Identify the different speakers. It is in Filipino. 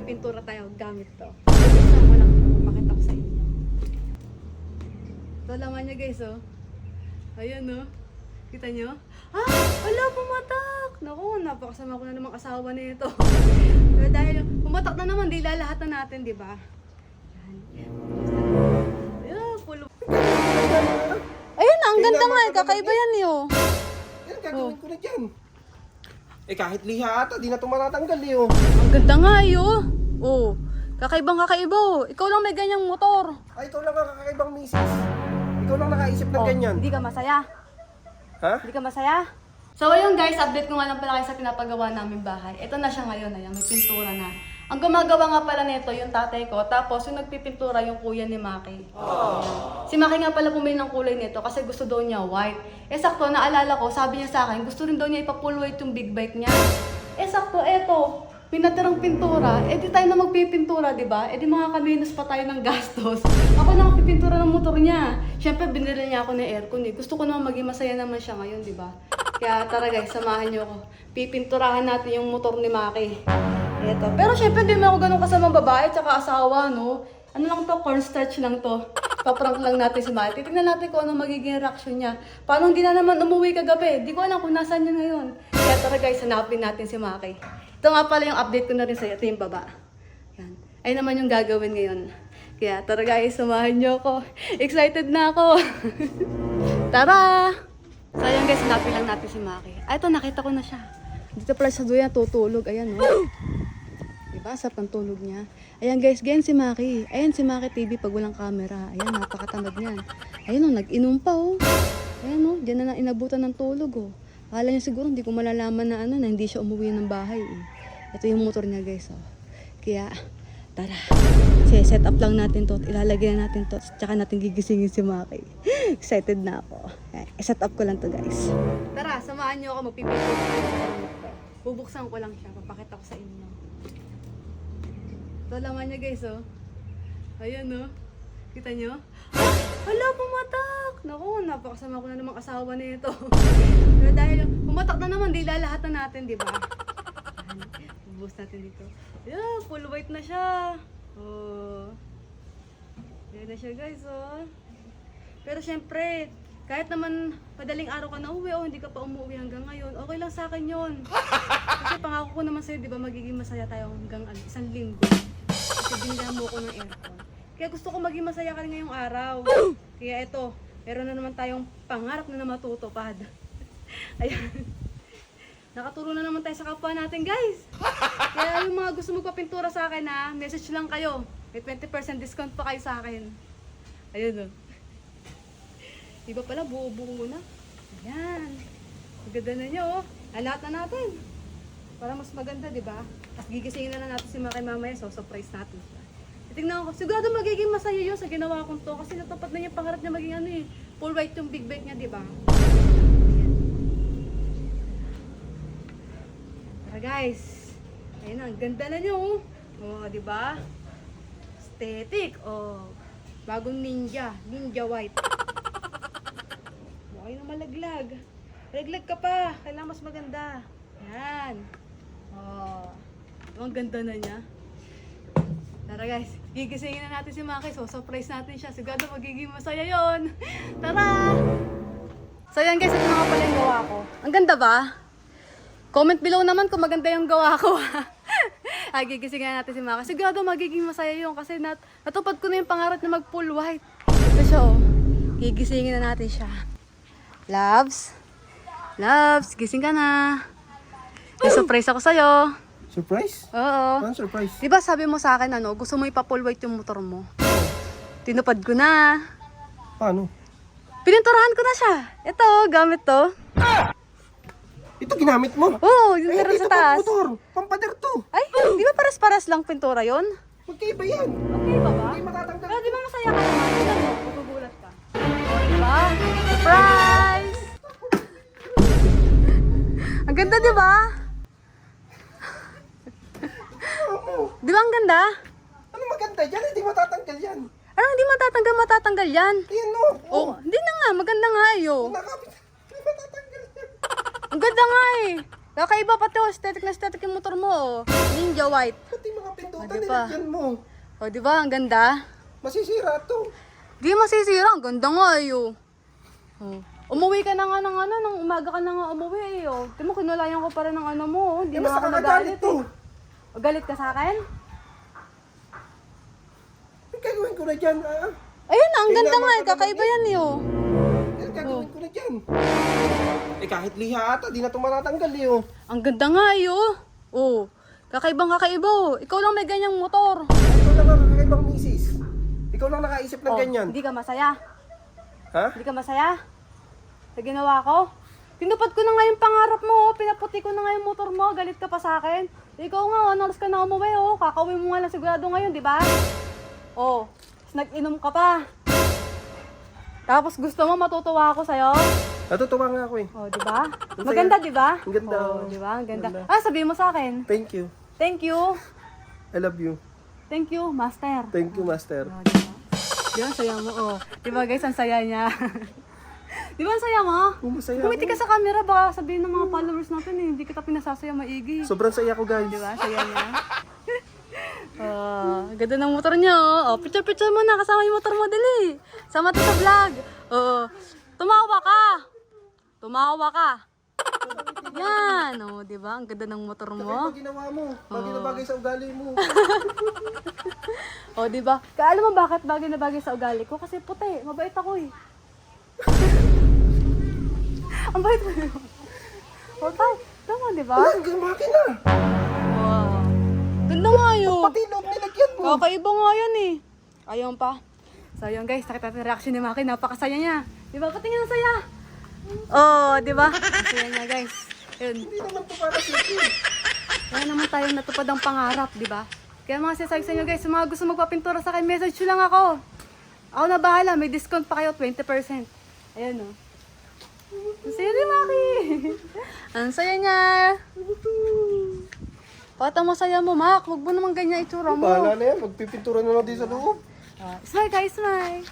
Speaker 1: magpipintura tayo gamit to. Bubuksan ko lang. Pakita ko sa inyo. Ito laman niya guys oh. Ayan oh. Kita nyo? Ah! Ala, pumatak! Naku, napakasama ko na namang asawa nito. Pero dahil pumatak na naman, di lalahat na natin, di ba? Ayun na, ang ganda nga. eh. Kakaiba yan eh oh.
Speaker 2: Yan, gagawin ko na dyan. Eh kahit liha ata, di na ito matatanggal eh oh.
Speaker 1: Ang ganda nga eh oh. Oh, kakaibang kakaiba oh. Ikaw lang may ganyang motor.
Speaker 2: Ay, ikaw lang ang kakaibang misis. Ikaw lang nakaisip ng
Speaker 1: Oh,
Speaker 2: ganyan.
Speaker 1: Hindi ka masaya.
Speaker 2: Ha?
Speaker 1: Hindi ka masaya? So ayun guys, update ko nga lang pala kayo sa pinapagawa namin bahay. Ito na siya ngayon, ayan, may pintura na. Ang gumagawa nga pala nito, yung tatay ko, tapos yung nagpipintura yung kuya ni Maki. Ayan. Si Maki nga pala pumili ng kulay nito kasi gusto daw niya white. Eh sakto, naalala ko, sabi niya sa akin, gusto rin daw niya ipa-full white yung big bike niya. Eh sakto, eto, pinatirang pintura, eh di tayo na magpipintura, di ba? Eh di mga kaminos pa tayo ng gastos. Ako na magpipintura ng motor niya. Siyempre, binili niya ako ng aircon eh. Gusto ko naman maging masaya naman siya ngayon, di ba? Kaya tara guys, samahan niyo ako. Pipinturahan natin yung motor ni Maki. Eto. Pero siyempre, hindi mo ako ganun kasamang babae tsaka asawa, no? Ano lang to? Cornstarch lang to. Paprank lang natin si Maki. Titignan natin kung ano magiging reaction niya. Paano hindi na naman umuwi kagabi? Di ko alam kung nasaan niya ngayon. Kaya tara guys, hanapin natin si Maki. Ito nga pala yung update ko na rin sa'yo. Ito yung baba. Yan. Ay naman yung gagawin ngayon. Kaya tara guys, samahan niyo ako. Excited na ako. tara! So ayan guys, hanapin lang natin si Maki. Ay, ito, nakita ko na siya. Dito pala sa duyan, tutulog. Ayan, oh. Diba? Sa pantulog niya. Ayan guys, ganyan si Maki. Ayan si Maki TV pag walang camera. Ayan, napakatamad niyan. Ayan oh, nag-inom pa oh. Ayan oh, dyan na na inabutan ng tulog oh. Akala niya siguro hindi ko malalaman na ano, na hindi siya umuwi ng bahay eh. Ito yung motor niya guys oh. Kaya, tara. set up lang natin to. Ilalagay na natin to. Tsaka natin gigisingin si Maki. Excited na ako. Ayan, set up ko lang to guys. Tara, samahan niyo ako magpipinto. Bubuksan ko lang siya. Papakita ko sa inyo. Ito laman niya guys, oh. Ayan, oh. Kita niyo? Ah! Hala, pumatak! Naku, napakasama ko na namang asawa nito. Pero dahil pumatak na naman, di lalahat na natin, di ba? Ayan, Bubus natin dito. Yeah, full white na siya. Oh. Yan na siya guys, oh. Pero syempre, kahit naman madaling araw ka na uwi o hindi ka pa umuwi hanggang ngayon, okay lang sa akin yun. Kasi pangako ko naman sa'yo, di ba, magiging masaya tayo hanggang ano, isang linggo. Binila mo ko ng aircon. Kaya gusto ko maging masaya ka rin ngayong araw. Kaya ito, meron na naman tayong pangarap na na matutupad. Ayan. Nakaturo na naman tayo sa kapwa natin, guys. Kaya yung mga gusto magpapintura sa akin, ha, message lang kayo. May 20% discount pa kayo sa akin. Ayun, oh. Iba pala, buo-buo na. Ayan. Maganda na niya, oh. Alat na natin. Mas maganda, di ba? Tapos gigisingin na lang natin si Maki mamaya, so surprise natin siya. Titignan ko, sigurado magiging masaya yun sa ginawa kong to kasi natupad na niya pangarap niya maging ano eh, full white yung big bike niya, di ba? Tara guys. Ayun na, ang ganda na niyo. oh. Oh, di ba? Aesthetic. Oh. Bagong ninja. Ninja white. Okay na malaglag. Malaglag ka pa. Kailangan mas maganda. Yan. Oh. Oh, ang ganda na niya. Tara guys, gigisingin na natin si Maki. So, surprise natin siya. Sigurado magiging masaya yon. Tara! So, yan guys, ito na pala yung gawa ko. Ang ganda ba? Comment below naman kung maganda yung gawa ko. Ay, gigisingin na natin si Maki. Sigurado magiging masaya yun kasi nat natupad ko na yung pangarap na mag full white. Ito siya oh. Gigisingin na natin siya. Loves? Loves, gising ka na. May surprise ako sa'yo.
Speaker 2: Surprise?
Speaker 1: Oo.
Speaker 2: Ano surprise?
Speaker 1: Di ba sabi mo sa akin ano, gusto mo ipa-full white yung motor mo? Tinupad ko na.
Speaker 2: Paano?
Speaker 1: Pininturahan ko na siya. Ito, gamit to.
Speaker 2: Ito ginamit mo?
Speaker 1: Oo, yung meron sa taas.
Speaker 2: pang motor. Pampader to.
Speaker 1: Ay, di ba paras-paras lang pintura yon?
Speaker 2: Magkaiba yan.
Speaker 1: Okay ba?
Speaker 2: Hindi matatanggal.
Speaker 1: Pero di ba masaya ka naman? Tignan mo, magugulat ka. O, di ba? Surprise! ang ganda, di ba? Di ba ang ganda?
Speaker 2: Ano maganda yan? Hindi matatanggal yan.
Speaker 1: Ano, hindi matatanggal, matatanggal yan.
Speaker 2: Ayan no.
Speaker 1: Oh, hindi na nga, maganda nga eh, oh.
Speaker 2: Nakapit. Hindi matatanggal yan.
Speaker 1: Ang ganda nga eh. Kakaiba pati oh, aesthetic na aesthetic yung motor mo oh. Ninja white.
Speaker 2: Pati mga pintura Puta,
Speaker 1: di ba?
Speaker 2: nilagyan mo.
Speaker 1: O, di ba? Ang ganda.
Speaker 2: Masisira to.
Speaker 1: Di masisira. Ang ganda nga eh, oh. Oh. Umuwi ka na nga ng ano, nang umaga ka na nga umuwi eh, oh. Di mo, kinulayan ko pa rin ng ano mo, oh. Hindi
Speaker 2: Eh,
Speaker 1: na ako nagalit
Speaker 2: to.
Speaker 1: eh. O, galit ka sa akin?
Speaker 2: Ang gagawin ko na dyan, ah.
Speaker 1: Ayun na, ang ganda nga eh. Kakaiba yan eh, oh.
Speaker 2: Gagawin ko na dyan. Eh, kahit liha ata, di na ito matatanggal eh, oh.
Speaker 1: Ang ganda nga eh, oh. Oh. Kakaibang kakaiba, oh. Ikaw lang may ganyang motor.
Speaker 2: Ikaw lang ang kakaibang misis. Ikaw lang nakaisip ng
Speaker 1: Oh,
Speaker 2: ganyan.
Speaker 1: Hindi ka masaya.
Speaker 2: Ha?
Speaker 1: Hindi ka masaya? Sa ginawa ko? Tinupad ko na nga yung pangarap mo, oh. pinaputi ko na nga yung motor mo, galit ka pa sa akin. Ikaw nga, one hours ka na umuwi, oh. kakauwi mo nga lang sigurado ngayon, di ba? Oh, nag-inom ka pa. Tapos gusto mo matutuwa ako sa'yo?
Speaker 2: Natutuwa nga ako eh.
Speaker 1: Oh, di ba? Maganda, di ba?
Speaker 2: Ang ganda,
Speaker 1: Oh,
Speaker 2: oh.
Speaker 1: di ba? Ang ganda.
Speaker 2: Ganda.
Speaker 1: Ah, sabihin mo sa akin.
Speaker 2: Thank you.
Speaker 1: Thank you.
Speaker 2: I love you.
Speaker 1: Thank you, master.
Speaker 2: Thank you, master.
Speaker 1: Oh, di ba? Di ba, saya mo, oh. Di ba, guys, ang saya niya. di ba, ang saya mo?
Speaker 2: Oh, masaya
Speaker 1: Kumiti ka sa camera, baka sabihin ng mga followers natin, eh, hindi kita pinasasaya maigi.
Speaker 2: Sobrang saya ko, guys.
Speaker 1: Di ba? Saya niya. Oh, ganda ng motor niya, oh. oh picture-picture mo na, kasama yung motor mo, dali. Sama to sa vlog. Oo. Tumawa ka. Tumawa ka. Yan, oh, di ba? Ang ganda ng motor mo.
Speaker 2: Ano ginawa mo? Bagay na bagay sa ugali mo.
Speaker 1: Oh, di ba? Kaya alam mo bakit bagay na bagay sa ugali ko? Kasi puti, mabait ako eh. Ang bait mo yun. Oh, tay, tama, di ba?
Speaker 2: Wala, hanggang makina.
Speaker 1: Wow. Ganda nga yun.
Speaker 2: Pati loob nilagyan mo.
Speaker 1: Kakaiba nga yan eh. Ayun pa. So ayun guys, nakita natin reaction ni Maki. Napakasaya niya. Di ba? Patingin ang saya. Oh, di ba? Ang saya niya guys. Yun.
Speaker 2: Hindi naman to para sa akin.
Speaker 1: Wala naman tayong natupad ang pangarap, di ba? Kaya mga sasag sa inyo guys, mga gusto magpapintura sa akin, message nyo lang ako. Ako na bahala, may discount pa kayo, 20%. Ayan o. Oh. Ni Maki. ang saya niya. Pata mo saya mo, Mak. Huwag mo naman ganyan itsura mo.
Speaker 2: Bahala na yan. Magpipintura na lang din sa loob.
Speaker 1: Ah, smile guys, smile.